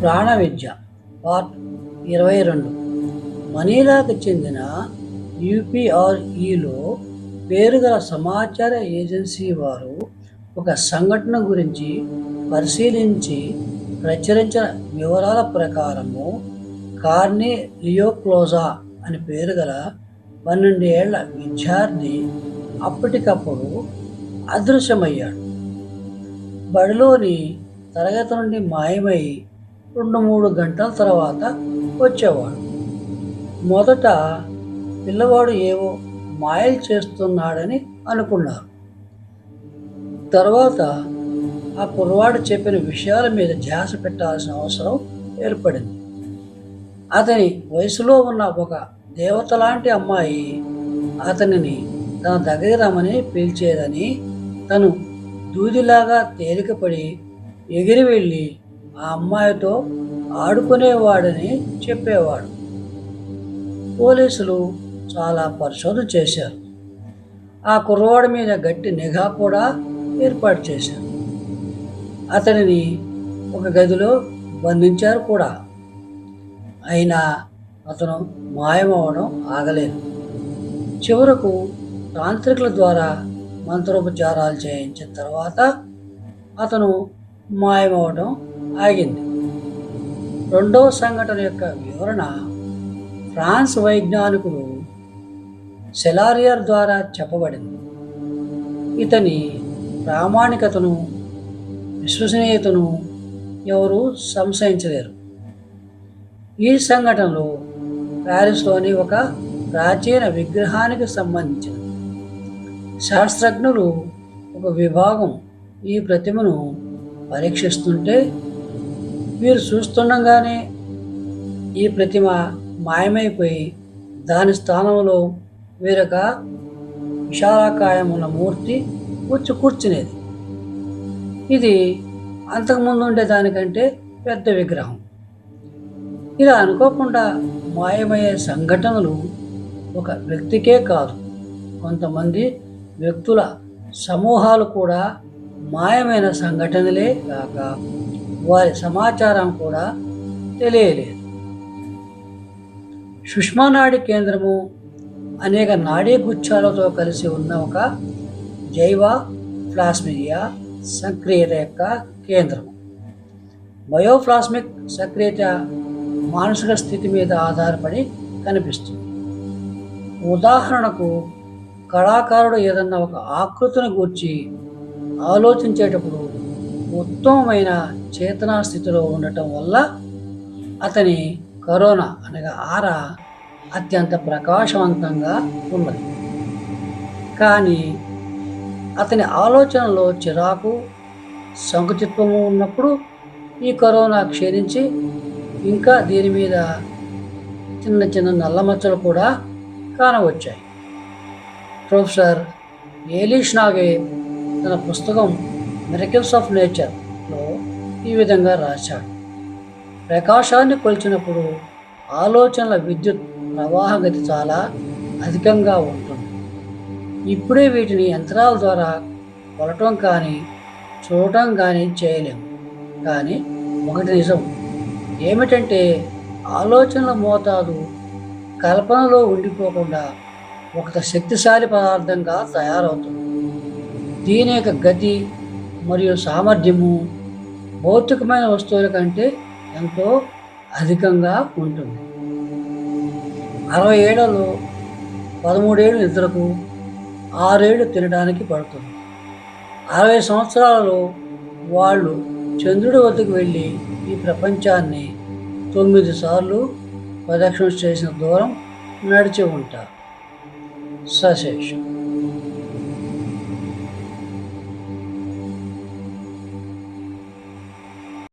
ప్రాణ విద్య పార్ట్ ఇరవై రెండు. మనీలాకు చెందిన యూపీఆర్ఈలో పేరుగల సమాచార ఏజెన్సీ వారు ఒక సంఘటన గురించి పరిశీలించి ప్రచురించిన వివరాల ప్రకారము కార్నీ లియోక్లోజా అని పేరు గల పన్నెండేళ్ళ విద్యార్థి అప్పటికప్పుడు అదృశ్యమయ్యాడు. బడిలోని తరగతి నుండి మాయమై రెండు మూడు గంటల తర్వాత వచ్చేవాడు. మొదట పిల్లవాడు ఏవో మాయలు చేస్తున్నాడని అనుకున్నారు. తర్వాత ఆ కుర్రవాడు చెప్పిన విషయాల మీద ధ్యాస పెట్టాల్సిన అవసరం ఏర్పడింది. అతని వయసులో ఉన్న ఒక దేవత లాంటి అమ్మాయి అతనిని తన దగ్గర రమ్మని పిలిచేదని తను దూదిలాగా తేలికపడి ఎగిరి వెళ్ళి ఆ అమ్మాయితో ఆడుకునేవాడని చెప్పేవాడు. పోలీసులు చాలా పరిశోధన చేశారు. ఆ కుర్రవాడి మీద గట్టి నిఘా కూడా ఏర్పాటు చేశారు. అతనిని ఒక గదిలో బంధించారు కూడా. అయినా అతను మాయమవడం ఆగలేదు. చివరకు తాంత్రికుల ద్వారా మంత్రోపచారాలు చేయించిన తర్వాత అతను మాయమవడం ఆగింది. రెండవ సంఘటన యొక్క వివరణ ఫ్రాన్స్ వైజ్ఞానికుడు సెలారియర్ ద్వారా చెప్పబడింది. ఇతని ప్రామాణికతను విశ్వసనీయతను ఎవరు సంశయించలేరు. ఈ సంఘటనలో ప్యారిస్లోని ఒక ప్రాచీన విగ్రహానికి సంబంధించిన శాస్త్రజ్ఞులు ఒక విభాగం ఈ ప్రతిమను పరీక్షిస్తుంటే వీరు చూస్తుండగానే ఈ ప్రతిమ మాయమైపోయి దాని స్థానంలో వేరొక విశాలకాయమున్న మూర్తి వచ్చి కూర్చునేది. ఇది అంతకుముందు ఉండే దానికంటే పెద్ద విగ్రహం. ఇలా అనుకోకుండా మాయమయ్యే సంఘటనలు ఒక వ్యక్తికే కాదు. కొంతమంది వ్యక్తుల సమూహాలు కూడా మాయమైన సంఘటనలే కాక వారి సమాచారం కూడా తెలియలేదు. సుష్మానాడి కేంద్రము అనేక నాడీ గుచ్చాలతో కలిసి ఉన్న ఒక జైవ ప్లాస్మిడియా సక్రియత యొక్క కేంద్రం బయోప్లాస్మిక్ సక్రియత మానసిక స్థితి మీద ఆధారపడి కనిపిస్తుంది. ఉదాహరణకు కళాకారుడు ఏదన్నా ఒక ఆకృతిని గూర్చి ఆలోచించేటప్పుడు ఉత్తమమైన చేతనా స్థితిలో ఉండటం వల్ల అతని కరోనా అనగా ఆర అత్యంత ప్రకాశవంతంగా ఉన్నది. కానీ అతని ఆలోచనలో చిరాకు సంకుచిత్వము ఉన్నప్పుడు ఈ కరోనా క్షీణించి ఇంకా దీని మీద చిన్న చిన్న నల్లమచ్చలు కూడా కానవచ్చాయి. ప్రొఫెసర్ ఏలీష్ నాగే తన పుస్తకం మిరకిల్స్ ఆఫ్ నేచర్లో ఈ విధంగా రాశాడు. ప్రకాశాన్ని కొలిచినప్పుడు ఆలోచనల విద్యుత్ ప్రవాహ గతి చాలా అధికంగా ఉంటుంది. ఇప్పుడే వీటిని యంత్రాల ద్వారా కొలటం కానీ చూడటం కానీ చేయలేము కానీ ఒకటి నిజం ఏమిటంటే ఆలోచనల మోతాదు కల్పనలో ఉండిపోకుండా ఒక శక్తిశాలి పదార్థంగా తయారవుతుంది. దీని యొక్క గతి మరియు సామర్థ్యము భౌతికమైన వస్తువుల కంటే ఎంతో అధికంగా ఉంటుంది. అరవై ఏళ్ళలో పదమూడేళ్ళు నిద్రకు ఆరేళ్ళు తినడానికి పడుతుంది. అరవై సంవత్సరాలలో వాళ్ళు చంద్రుడి వద్దకు వెళ్ళి ఈ ప్రపంచాన్ని తొమ్మిది సార్లు ప్రదక్షిణ చేసిన దూరం నడిచి ఉంటారు. సశేషం.